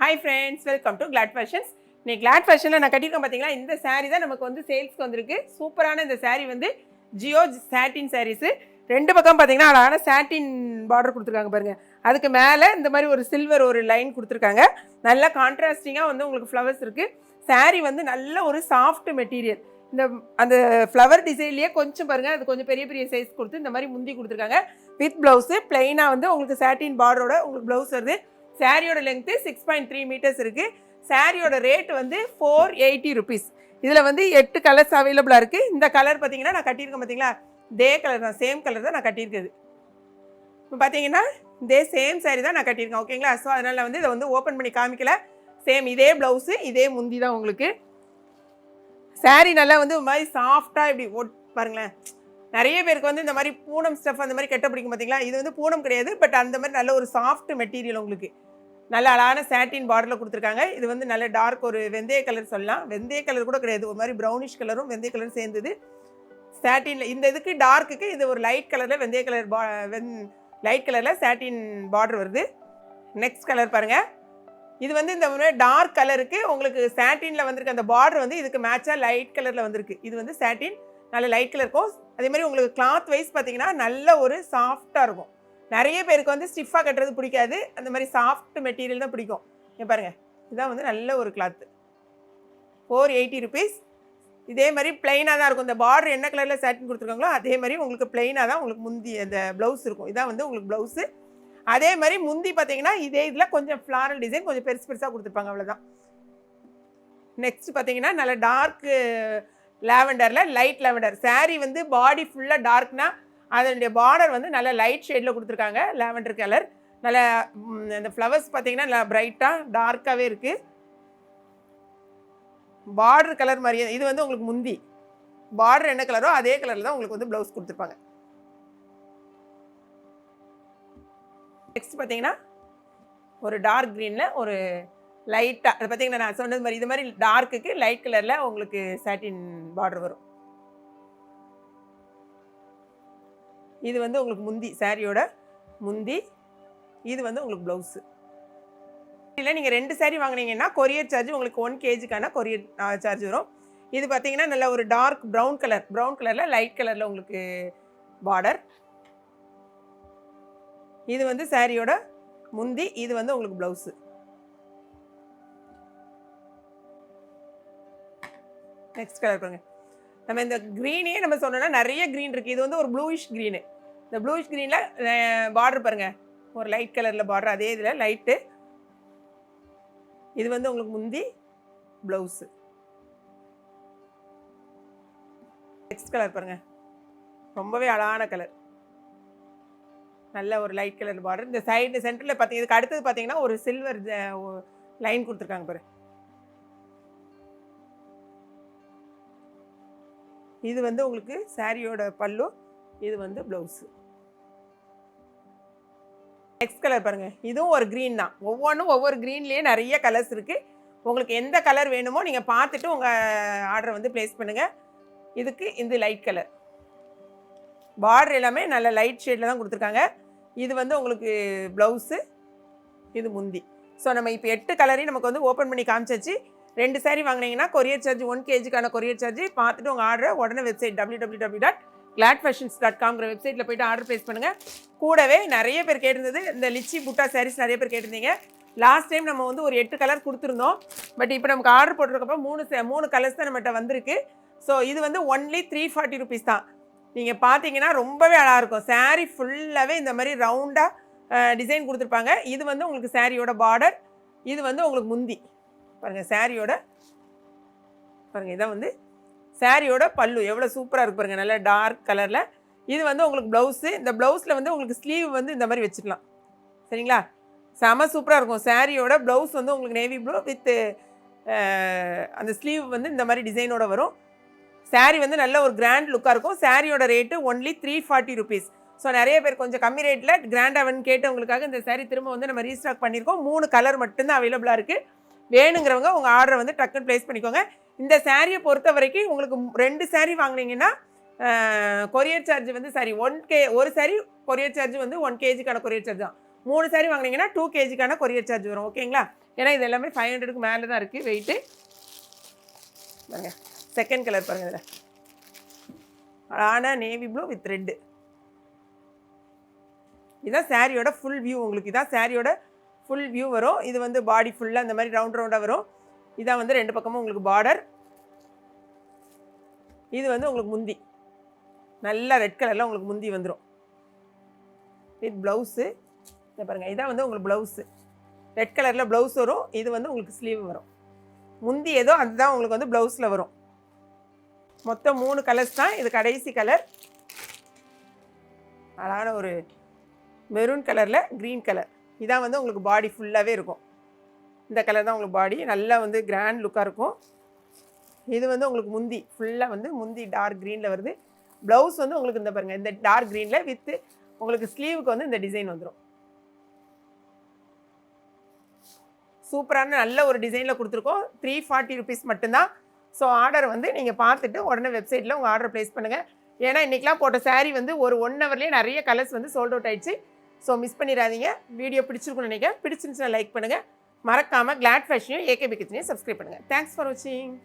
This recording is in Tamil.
Hi friends welcome to Glad Fashions இன்னைக்கு கிளாட் ஃபேஷனில் நான் கட்டியிருக்கேன் பார்த்தீங்களா இந்த saree தான் நமக்கு வந்து சேல்ஸ்க்கு வந்திருக்கு. சூப்பரான இந்த saree வந்து ஜியோ சாட்டின் சாரீஸு ரெண்டு பக்கம் பார்த்தீங்கன்னா அழகான சாட்டின் பார்டர் கொடுத்துருக்காங்க பாருங்கள் அதுக்கு மேலே இந்த மாதிரி ஒரு சில்வர் ஒரு லைன் கொடுத்துருக்காங்க. நல்லா கான்ட்ராஸ்டிங்காக வந்து உங்களுக்கு ஃப்ளவர்ஸ் இருக்குது saree வந்து நல்ல ஒரு சாஃப்ட் மெட்டீரியல் இந்த அந்த ஃப்ளவர் டிசைன்லேயே கொஞ்சம் பாருங்கள் அது கொஞ்சம் பெரிய பெரிய சைஸ் கொடுத்து இந்த மாதிரி முந்தி கொடுத்துருக்காங்க. வித் ப்ளவுஸு ப்ளெயினாக வந்து உங்களுக்கு சாட்டின் பார்டரோட உங்களுக்கு ப்ளவுஸ் வருது. சாரியோட length six point three metres இருக்குது சாரியோட ரேட் வந்து ஃபோர் எயிட்டி ருபீஸ் இதில் வந்து எட்டு கலர்ஸ் அவைலபிளாக இருக்குது இந்த கலர் பார்த்தீங்கன்னா நான் கட்டியிருக்கேன் பார்த்தீங்களா இதே கலர் தான் சேம் கலர் தான் நான் கட்டியிருக்குது இப்போ பார்த்தீங்கன்னா இதே சேம் saree தான் நான் கட்டியிருக்கேன் ஓகேங்களா ஸோ அதனால் வந்து இதை வந்து ஓப்பன் பண்ணி காமிக்கல. சேம் இதே ப்ளவுஸு இதே முந்தி தான் உங்களுக்கு. Saree நல்லா வந்து ஒரு மாதிரி சாஃப்டாக இப்படி ஓட் பாருங்களேன். நிறைய பேருக்கு வந்து இந்த மாதிரி பூனம் ஸ்டஃப் அந்த மாதிரி கெட்ட பிடிக்கும் பார்த்தீங்களா இது வந்து பூனம் கிடையாது பட் அந்த மாதிரி நல்ல ஒரு சாஃப்ட் மெட்டீரியல் உங்களுக்கு. நல்ல அழகான சாட்டின் பார்டரில் கொடுத்துருக்காங்க. இது வந்து நல்ல டார்க் ஒரு வெந்தய கலர் சொல்லலாம். வெந்தய கலர் கூட கிடையாது. ஒரு மாதிரி ப்ரௌனிஷ் கலரும் வெந்தய கலரும் சேர்ந்தது. சாட்டினில் இந்த இதுக்கு டார்க்குக்கு இது ஒரு லைட் கலரில் வெந்தய கலர் பா வெந் லைட் கலரில் சாட்டின் பார்டர் வருது. நெக்ஸ்ட் கலர் பாருங்கள் இது வந்து இந்த டார்க் கலருக்கு உங்களுக்கு சாட்டினில் வந்திருக்க அந்த பார்டர் வந்து இதுக்கு மேட்சாக லைட் கலரில் வந்திருக்கு. இது வந்து சாட்டின் நல்ல லைட் கலர் இருக்கும். அதே மாதிரி உங்களுக்கு கிளாத் வைஸ் பார்த்தீங்கன்னா நல்ல ஒரு சாஃப்டாக இருக்கும். நிறைய பேருக்கு வந்து ஸ்டிஃபாக கட்டுறது பிடிக்காது. அந்த மாதிரி சாஃப்ட் மெட்டீரியல் தான் பிடிக்கும். ஏன் பாருங்கள் இதான் வந்து நல்ல ஒரு கிளாத்து ஃபோர் எயிட்டி ருபீஸ் இதே மாதிரி பிளெயினாக தான் இருக்கும். இந்த பார்டர் என்ன கலரில் சேட்டின் கொடுத்துருக்காங்களோ அதே மாதிரி உங்களுக்கு பிளெயினாக தான் உங்களுக்கு முந்தி அந்த ப்ளவுஸ் இருக்கும். இதான் வந்து உங்களுக்கு ப்ளவுஸு அதே மாதிரி முந்தி பார்த்தீங்கன்னா இதே இதில் கொஞ்சம் ஃப்ளாரல் டிசைன் கொஞ்சம் பெருசு பெருசாக கொடுத்துருப்பாங்க. அவ்வளோதான் நெக்ஸ்ட் பார்த்தீங்கன்னா நல்ல டார்க்கு லாவெண்டரில் லைட் லாவெண்டர் saree வந்து பாடி ஃபுல்லாக டார்க்னா அதனுடைய பார்டர் வந்து நல்ல லைட் ஷேடில் கொடுத்துருக்காங்க. லாவெண்டர் கலர் நல்ல இந்த அந்த ஃப்ளவர்ஸ் பார்த்தீங்கன்னா நல்லா பிரைட்டாக டார்க்காகவே இருக்குது பார்டர் கலர் மாதிரியே இது வந்து உங்களுக்கு முந்தி. பார்டர் என்ன கலரோ அதே கலரில் தான் உங்களுக்கு வந்து ப்ளவுஸ் கொடுத்துருப்பாங்க. நெக்ஸ்ட் பார்த்தீங்கன்னா ஒரு டார்க் க்ரீனில் ஒரு லைட்டாக அது பார்த்தீங்கன்னா நான் சொன்னது மாதிரி இது மாதிரி டார்க்குக்கு லைட் கலரில் உங்களுக்கு சாட்டின் பார்டர் வரும். இது வந்து உங்களுக்கு முந்தி சாரியோட முந்தி இது வந்து உங்களுக்கு ப்ளவுஸு இல்லை நீங்கள் ரெண்டு saree வாங்கினீங்கன்னா கொரியர் சார்ஜ் உங்களுக்கு ஒன் கேஜிக்கான கொரியர் சார்ஜ் வரும். இது பார்த்தீங்கன்னா நல்ல ஒரு டார்க் ப்ரௌன் கலர் ப்ரௌன் கலரில் லைட் கலரில் உங்களுக்கு பார்டர் இது வந்து சாரியோட முந்தி இது வந்து உங்களுக்கு ப்ளவுஸு நெக்ஸ்ட் கலர் பாருங்க. நம்ம இந்த க்ரீனே நம்ம சொன்னோன்னா நிறைய க்ரீன் இருக்குது இது வந்து ஒரு ப்ளூயிஷ் க்ரீனு இந்த ப்ளூஷ் க்ரீனில் பார்டர் பாருங்கள் ஒரு லைட் கலரில் பார்டர் அதே இதில் லைட்டு இது வந்து உங்களுக்கு முந்தி ப்ளவுஸு நெக்ஸ்ட் கலர் பாருங்கள் ரொம்பவே அழகான கலர் நல்ல ஒரு லைட் கலர் பார்டர் இந்த சைடு சென்டரில் பார்த்தீங்க இதுக்கு அடுத்தது பார்த்தீங்கன்னா ஒரு சில்வர் லைன் கொடுத்துருக்காங்க பாரு. இது வந்து உங்களுக்கு சாரியோட பல்லு இது வந்து ப்ளவுஸு நெக்ஸ்ட் கலர் பாருங்கள் இதுவும் ஒரு க்ரீன் தான். ஒவ்வொன்றும் ஒவ்வொரு க்ரீன்லேயே நிறைய கலர்ஸ் இருக்குது உங்களுக்கு எந்த கலர் வேணுமோ நீங்கள் பார்த்துட்டு உங்கள் ஆர்டரை வந்து ப்ளேஸ் பண்ணுங்கள் இதுக்கு இந்த லைட் கலர் பார்டர் எல்லாமே நல்ல லைட் ஷேடில் தான் கொடுத்துருக்காங்க. இது வந்து உங்களுக்கு ப்ளவுஸு இது முந்தி. ஸோ நம்ம இப்போ எட்டு கலரையும் நமக்கு வந்து ஓப்பன் பண்ணி காமிச்சாச்சு. ரெண்டு சாரி வாங்குனீங்கன்னா கொரியர் சார்ஜ் ஒன் கேஜிக்கான கொரியர் சார்ஜ் பார்த்துட்டு உங்கள் ஆர்டரை உடனே website W W W dot Glad Fashions dot காம்ங்கிற வெப்சைட்டில் போய்ட்டு ஆர்டர் ப்ளேஸ் பண்ணுங்கள் கூடவே நிறைய பேர் கேட்டிருந்தது. இந்த லிச்சி புட்டா சாரீஸ் நிறைய பேர் கேட்டிருந்தீங்க. லாஸ்ட் டைம் நம்ம வந்து ஒரு எட்டு கலர் கொடுத்துருந்தோம். பட் இப்போ நமக்கு ஆர்டர் போட்டிருக்கப்போ மூணு மூணு கலர்ஸ் தான் நம்மகிட்ட வந்திருக்கு. ஸோ இது வந்து ஒன்லி த்ரீ ஃபார்ட்டி ருபீஸ் தான். நீங்கள் பார்த்தீங்கன்னா ரொம்பவே அழகாக இருக்கும். சாரீ ஃபுல்லாகவே இந்த மாதிரி ரவுண்டாக டிசைன் கொடுத்துருப்பாங்க. இது வந்து உங்களுக்கு சாரியோட பார்டர் இது வந்து உங்களுக்கு முந்தி. பாருங்கள் சாரியோட பாருங்கள் இதான் வந்து சாரியோட பல்லு. எவ்வளோ சூப்பராக இருக்கு பாருங்கள் நல்ல டார்க் கலரில் இது வந்து உங்களுக்கு ப்ளவுஸு இந்த ப்ளவுஸில் வந்து உங்களுக்கு ஸ்லீவ் வந்து இந்த மாதிரி வச்சுக்கலாம். சரிங்களா? செம சூப்பராக இருக்கும். சாரியோட ப்ளவுஸ் வந்து உங்களுக்கு நேவி ப்ளூ வித்து அந்த ஸ்லீவ் வந்து இந்த மாதிரி டிசைனோட வரும். சாரீ வந்து நல்ல ஒரு கிராண்ட் லுக்காக இருக்கும். சாரியோட rate only three forty rupees so நிறைய பேர் கொஞ்சம் கம்மி ரேட்டில் கிராண்டாக அவன் கேட்டவங்களுக்காக இந்த சாரீ திரும்ப வந்து நம்ம ரீஸ்டாக் பண்ணியிருக்கோம். மூணு கலர் மட்டும்தான் அவைலபிளாக இருக்குது வேணுங்கிறவங்க உங்கள் ஆர்டரை வந்து டக்குன்னு ப்ளேஸ் பண்ணிக்கோங்க. இந்த சாரியை பொறுத்த வரைக்கும் உங்களுக்கு ரெண்டு சாரீ வாங்கினீங்கன்னா கொரியர் சார்ஜ் வந்து சாரி ஒன் கே ஒரு சாரி கொரியர் சார்ஜ் வந்து ஒன் கேஜிக்கான கொரியர் சார்ஜ் தான். மூணு சாரி வாங்குனீங்கன்னா டூ கேஜிக்கான கொரியர் சார்ஜ் வரும் ஓகேங்களா ஏன்னா இது எல்லாமே ஃபைவ் ஹண்ட்ரடுக்கு மேலே தான் இருக்குது வெயிட்டு பாருங்க செகண்ட் கலர் பாருங்கள் இதில். அழகான நேவி ப்ளூ வித் ரெட்டு இதுதான் சாரியோட ஃபுல் வியூ உங்களுக்கு. இதான் சாரியோட ஃபுல் வியூ வரும். இது வந்து பாடி ஃபுல்லாக இந்த மாதிரி ரவுண்ட் ரவுண்டாக வரும். இதான் வந்து ரெண்டு பக்கமும் உங்களுக்கு பார்டர் இது வந்து உங்களுக்கு முந்தி. நல்லா ரெட் கலரில் உங்களுக்கு முந்தி வந்துடும் வித் ப்ளவுஸு இதை பாருங்கள் இதான் வந்து உங்களுக்கு ப்ளவுஸு ரெட் கலரில் ப்ளவுஸ் வரும். இது வந்து உங்களுக்கு ஸ்லீவ் வரும். முந்தி ஏதோ அதுதான் உங்களுக்கு வந்து ப்ளவுஸில் வரும். மொத்தம் மூணு கலர்ஸ் தான். இது கடைசி கலர் அழகான ஒரு மெரூன் கலரில் க்ரீன் கலர் இதான் வந்து உங்களுக்கு பாடி ஃபுல்லாகவே இருக்கும். இந்த கலர் தான் உங்களுக்கு பாடி நல்லா வந்து கிராண்ட் லுக்காக இருக்கும். இது வந்து உங்களுக்கு முந்தி ஃபுல்லாக வந்து முந்தி டார்க் க்ரீனில் வருது. ப்ளவுஸ் வந்து உங்களுக்கு இந்த பாருங்கள் இந்த டார்க் க்ரீனில் வித்து உங்களுக்கு ஸ்லீவுக்கு வந்து இந்த டிசைன் வந்துடும் சூப்பரான நல்ல ஒரு டிசைனில் கொடுத்துருக்கோம். த்ரீ ஃபார்ட்டி ருபீஸ் மட்டும்தான். ஸோ ஆர்டர் வந்து நீங்கள் பார்த்துட்டு உடனே வெப்சைட்டில் உங்கள் ஆர்டர் ப்ளேஸ் பண்ணுங்கள் ஏன்னா இன்றைக்கெலாம் போட்ட சாரீ வந்து ஒரு ஒன் ஹவர்லேயே நிறைய கலர்ஸ் வந்து சோல்ட் அவுட் ஆயிடுச்சு. ஸோ மிஸ் பண்ணிடாதீங்க. வீடியோ பிடிச்சிருக்குன்னு நினைக்கிறேன். பிடிச்சிருந்துச்சுன்னா லைக் பண்ணுங்கள் மறக்காமல் கிளாட் ஃபேஷனையும் ஏகேபி கிச்சனையும் சப்ஸ்கிரைப் பண்ணுங்கள் தேங்க்ஸ் ஃபார் வாட்சிங்